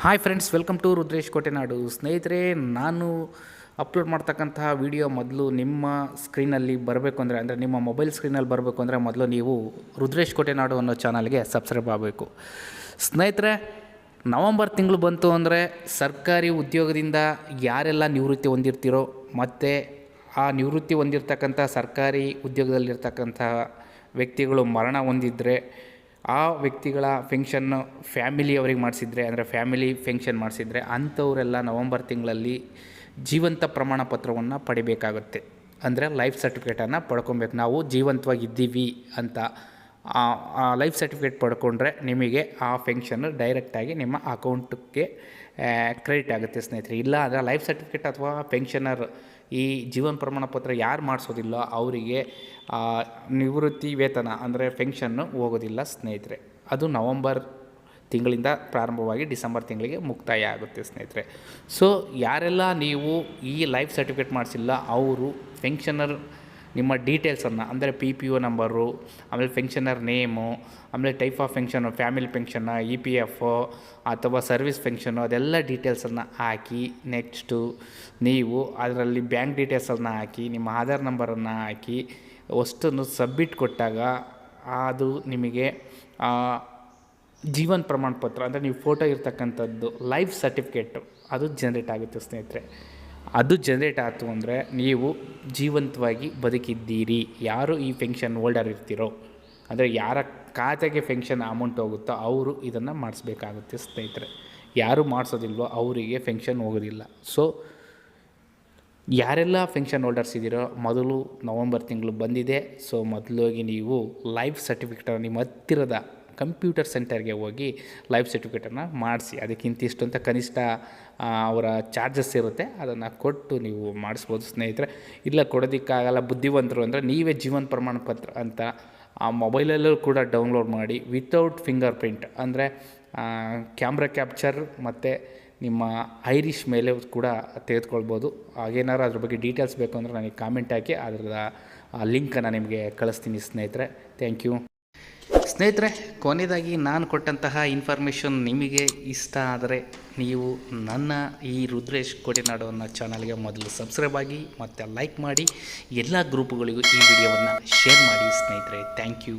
Hi friends welcome to Rudresh Kotenadu ಸ್ನೇಹಿತರೆ ನಾನು upload ಮಾಡ್ತಕ್ಕಂತಹ ವಿಡಿಯೋ ಮೊದಲು ನಿಮ್ಮ ಸ್ಕ್ರೀನಲ್ಲಿ ಬರಬೇಕು ಅಂದರೆ ಅಂದರೆ ನಿಮ್ಮ ಮೊಬೈಲ್ ಸ್ಕ್ರೀನಲ್ಲಿ ಬರಬೇಕು ಅಂದರೆ ಮೊದಲು ನೀವು ರುದ್ರೇಶ್ ಕೋಟೆನಾಡು ಅನ್ನೋ ಚಾನಲ್ಗೆ ಸಬ್ಸ್ಕ್ರೈಬ್ ಆಗಬೇಕು. ಸ್ನೇಹಿತರೆ ನವಂಬರ್ ತಿಂಗಳು ಬಂತು ಅಂದರೆ ಸರ್ಕಾರಿ ಉದ್ಯೋಗದಿಂದ ಯಾರೆಲ್ಲ ನಿವೃತ್ತಿ ಹೊಂದಿರ್ತೀರೋ, ಮತ್ತು ಆ ನಿವೃತ್ತಿ ಹೊಂದಿರ್ತಕ್ಕಂಥ ಸರ್ಕಾರಿ ಉದ್ಯೋಗದಲ್ಲಿರ್ತಕ್ಕಂಥ ವ್ಯಕ್ತಿಗಳು ಮರಣ ಹೊಂದಿದ್ರೆ ಆ ವ್ಯಕ್ತಿಗಳ ಫೆನ್ಷನ್ನು ಫ್ಯಾಮಿಲಿಯವರಿಗೆ ಮಾಡಿಸಿದರೆ, ಅಂದರೆ ಫ್ಯಾಮಿಲಿ ಫೆಂಕ್ಷನ್ ಮಾಡಿಸಿದರೆ ಅಂಥವರೆಲ್ಲ ನವಂಬರ್ ತಿಂಗಳಲ್ಲಿ ಜೀವಂತ ಪ್ರಮಾಣ ಪತ್ರವನ್ನು ಪಡಿಬೇಕಾಗುತ್ತೆ. ಅಂದರೆ ಲೈಫ್ ಸರ್ಟಿಫಿಕೇಟನ್ನು ಪಡ್ಕೊಬೇಕು. ನಾವು ಜೀವಂತವಾಗಿದ್ದೀವಿ ಅಂತ ಲೈಫ್ ಸರ್ಟಿಫಿಕೇಟ್ ಪಡ್ಕೊಂಡ್ರೆ ನಿಮಗೆ ಆ ಫೆಂಕ್ಷನ್ನು ಡೈರೆಕ್ಟಾಗಿ ನಿಮ್ಮ ಅಕೌಂಟ್ಗೆ ಕ್ರೆಡಿಟ್ ಆಗುತ್ತೆ ಸ್ನೇಹಿತರೆ. ಇಲ್ಲ ಅಂದರೆ ಲೈಫ್ ಸರ್ಟಿಫಿಕೇಟ್ ಅಥವಾ ಪೆನ್ಷನರ್ ಈ ಜೀವನ ಪ್ರಮಾಣ ಪತ್ರ ಯಾರು ಮಾಡಿಸೋದಿಲ್ಲ, ಅವರಿಗೆ ನಿವೃತ್ತಿ ವೇತನ ಅಂದರೆ ಪೆನ್ಷನ್ನು ಹೋಗೋದಿಲ್ಲ ಸ್ನೇಹಿತರೆ. ಅದು ನವಂಬರ್ ತಿಂಗಳಿಂದ ಪ್ರಾರಂಭವಾಗಿ ಡಿಸೆಂಬರ್ ತಿಂಗಳಿಗೆ ಮುಕ್ತಾಯ ಆಗುತ್ತೆ ಸ್ನೇಹಿತರೆ. ಸೊ ಯಾರೆಲ್ಲ ನೀವು ಈ ಲೈಫ್ ಸರ್ಟಿಫಿಕೇಟ್ ಮಾಡಿಸಿಲ್ಲ, ಅವರು ಫೆನ್ಷನರ್ ನಿಮ್ಮ ಡೀಟೇಲ್ಸನ್ನು ಅಂದರೆ ಪಿ ಪಿ ಯು ನಂಬರು ಆಮೇಲೆ ಪೆನ್ಷನರ್ ನೇಮು ಆಮೇಲೆ ಟೈಪ್ ಆಫ್ ಪೆನ್ಷನು ಫ್ಯಾಮಿಲಿ ಪೆನ್ಷನ್ನ ಇ ಪಿ ಎಫ್ ಅಥವಾ ಸರ್ವಿಸ್ ಪೆನ್ಷನು ಅದೆಲ್ಲ ಡೀಟೇಲ್ಸನ್ನು ಹಾಕಿ ನೆಕ್ಸ್ಟು ನೀವು ಅದರಲ್ಲಿ ಬ್ಯಾಂಕ್ ಡೀಟೇಲ್ಸನ್ನು ಹಾಕಿ, ನಿಮ್ಮ ಆಧಾರ್ ನಂಬರನ್ನು ಹಾಕಿ, ಅಷ್ಟನ್ನು ಸಬ್ಮಿಟ್ ಕೊಟ್ಟಾಗ ಅದು ನಿಮಗೆ ಜೀವನ್ ಪ್ರಮಾಣ ಪತ್ರ ಅಂದರೆ ನೀವು ಫೋಟೋ ಇರ್ತಕ್ಕಂಥದ್ದು ಲೈಫ್ ಸರ್ಟಿಫಿಕೇಟು ಅದು ಜನ್ರೇಟ್ ಆಗುತ್ತೆ ಸ್ನೇಹಿತರೆ. ಅದು ಜನ್ರೇಟ್ ಆಯಿತು ಅಂದರೆ ನೀವು ಜೀವಂತವಾಗಿ ಬದುಕಿದ್ದೀರಿ. ಯಾರು ಈ ಪೆನ್ಷನ್ ಹೋಲ್ಡರ್ ಇರ್ತೀರೋ, ಅಂದರೆ ಯಾರ ಖಾತೆಗೆ ಪೆನ್ಷನ್ ಅಮೌಂಟ್ ಹೋಗುತ್ತೋ ಅವರು ಇದನ್ನು ಮಾಡಿಸ್ಬೇಕಾಗುತ್ತೆ ಸ್ನೇಹಿತರೆ. ಯಾರು ಮಾಡಿಸೋದಿಲ್ವೋ ಅವರಿಗೆ ಪೆನ್ಷನ್ ಹೋಗೋದಿಲ್ಲ. ಸೊ ಯಾರೆಲ್ಲ ಪೆನ್ಷನ್ ಹೋಲ್ಡರ್ಸ್ ಇದ್ದೀರೋ, ಮೊದಲು ನವಂಬರ್ ತಿಂಗಳು ಬಂದಿದೆ. ಸೊ ಮೊದಲೋಗಿ ನೀವು ಲೈಫ್ ಸರ್ಟಿಫಿಕೇಟ್ ನಿಮ್ಮ ಹತ್ತಿರದ ಕಂಪ್ಯೂಟರ್ ಸೆಂಟರ್ಗೆ ಹೋಗಿ ಲೈಫ್ ಸರ್ಟಿಫಿಕೇಟನ್ನು ಮಾಡಿಸಿ. ಅದಕ್ಕಿಂತ ಇಷ್ಟು ಅಂತ ಕನಿಷ್ಠ ಅವರ ಚಾರ್ಜಸ್ ಇರುತ್ತೆ. ಅದನ್ನು ಕೊಟ್ಟು ನೀವು ಮಾಡಿಸ್ಬೋದು ಸ್ನೇಹಿತರೆ. ಇಲ್ಲ, ಕೊಡೋದಕ್ಕಾಗಲ್ಲ. ಬುದ್ಧಿವಂತರು ಅಂದರೆ ನೀವೇ ಜೀವನ ಪ್ರಮಾಣ ಪತ್ರ ಅಂತ ಆ ಮೊಬೈಲಲ್ಲೂ ಕೂಡ ಡೌನ್ಲೋಡ್ ಮಾಡಿ ವಿತೌಟ್ ಫಿಂಗರ್ ಪ್ರಿಂಟ್ ಅಂದರೆ ಕ್ಯಾಮ್ರಾ ಕ್ಯಾಪ್ಚರ್ ಮತ್ತು ನಿಮ್ಮ ಐರಿಷ್ ಮೇಲೆ ಕೂಡ ತೆಗೆದುಕೊಳ್ಬೋದು. ಹಾಗೇನಾದ್ರು ಅದ್ರ ಬಗ್ಗೆ ಡೀಟೇಲ್ಸ್ ಬೇಕು ಅಂದರೆ ನನಗೆ ಕಾಮೆಂಟ್ ಹಾಕಿ. ಅದರ ಲಿಂಕನ್ನು ನಿಮಗೆ ಕಳಿಸ್ತೀನಿ ಸ್ನೇಹಿತರೆ. ಥ್ಯಾಂಕ್ ಯು ಸ್ನೇಹಿತರೆ, ಕೊನೆಯದಾಗಿ ನಾನು ಕೊಟ್ಟಂತಹ ಇನ್ಫಾರ್ಮೇಷನ್ ನಿಮಗೆ ಇಷ್ಟ ಆದರೆ ನೀವು ನನ್ನ ಈ ರುದ್ರೇಶ್ ಕೋಟೆನಾಡು ಅನ್ನೋ ಚಾನಲ್ಗೆ ಮೊದಲು ಸಬ್ಸ್ಕ್ರೈಬ್ ಆಗಿ ಮತ್ತು ಲೈಕ್ ಮಾಡಿ, ಎಲ್ಲ ಗ್ರೂಪ್ಗಳಿಗೂ ಈ ವಿಡಿಯೋವನ್ನು ಶೇರ್ ಮಾಡಿ ಸ್ನೇಹಿತರೆ. Thank you